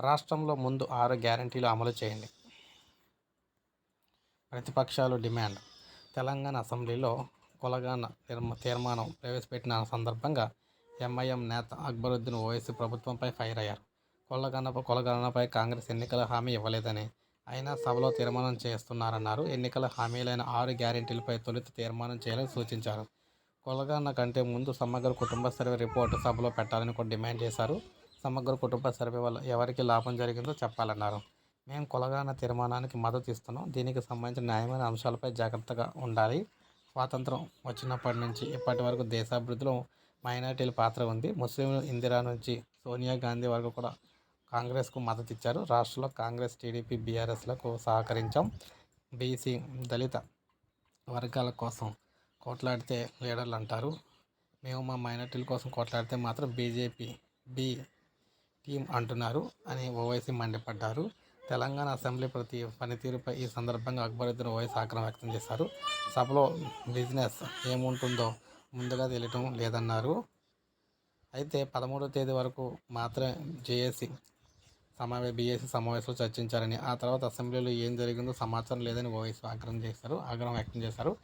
రాష్ట్రంలో ముందు ఆరు గ్యారంటీలు అమలు చేయండి. ప్రతిపక్షాలు డిమాండ్. తెలంగాణ అసెంబ్లీలో కొలగాన నిర్మ తీర్మానం ప్రవేశపెట్టిన సందర్భంగా ఎంఐఎం నేత అక్బరుద్దీన్ ఓవైసీ ప్రభుత్వంపై ఫైర్ అయ్యారు. కొలగన కొలగణనపై కాంగ్రెస్ ఎన్నికల హామీ ఇవ్వలేదని అయినా సభలో తీర్మానం చేస్తున్నారన్నారు. ఎన్నికల హామీలైన ఆరు గ్యారెంటీలపై తొలుత తీర్మానం చేయాలని సూచించారు. కొలగన్న కంటే ముందు సమగ్ర కుటుంబ సర్వే రిపోర్టు సభలో పెట్టాలని కూడా డిమాండ్ చేశారు. సమగ్ర కుటుంబ సర్వే వల్ల ఎవరికి లాభం జరిగిందో చెప్పాలన్నారు. మేము కొలగాన తీర్మానానికి మద్దతు ఇస్తున్నాం. దీనికి సంబంధించిన న్యాయమైన అంశాలపై జాగ్రత్తగా ఉండాలి. స్వాతంత్రం వచ్చినప్పటి నుంచి ఇప్పటి వరకు దేశాభివృద్ధిలో మైనార్టీల పాత్ర ఉంది. ముస్లింలు ఇందిరా నుంచి సోనియా గాంధీ వరకు కూడా కాంగ్రెస్కు మద్దతు ఇచ్చారు. రాష్ట్రంలో కాంగ్రెస్ టీడీపీ బీఆర్ఎస్లకు సహకరించాం. బీసీ దళిత వర్గాల కోసం కోట్లాడితే లీడర్లు అంటారు. మేము మా మైనార్టీల కోసం కోట్లాడితే మాత్రం బీజేపీ బి టీం అంటున్నారు అని ఓవైసీ మండిపడ్డారు. తెలంగాణ అసెంబ్లీ ప్రతి పనితీరుపై ఈ సందర్భంగా అక్బరుద్దీన్ ఓవైసీ ఆగ్రహం వ్యక్తం చేశారు. సభలో బిజినెస్ ఏముంటుందో ముందుగా తెలియటం లేదన్నారు. అయితే పదమూడో తేదీ వరకు మాత్రమే జేఏసీ సమావే బీఏసీ సమావేశంలో చర్చించారని ఆ తర్వాత అసెంబ్లీలో ఏం జరిగిందో సమాచారం లేదని ఓవైసీ ఆగ్రహం చేశారు ఆగ్రహం వ్యక్తం చేశారు.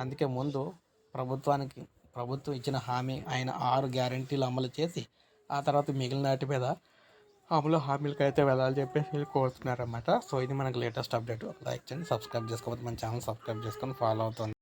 అందుకే ముందు ప్రభుత్వానికి ప్రభుత్వం ఇచ్చిన హామీ అయిన ఆరు గ్యారంటీలు అమలు చేసి ఆ తర్వాత మిగిలిన వాటి మీద అమలు హామీలకు అయితే వెళ్ళాలని చెప్పేసి కోరుతున్నారన్నమాట. సో ఇది మనకు లేటెస్ట్ అప్డేట్ లైక్ చేయండి సబ్స్క్రైబ్ చేసుకోకపోతే మన ఛానల్ సబ్స్క్రైబ్ చేసుకొని ఫాలో అవుతుంది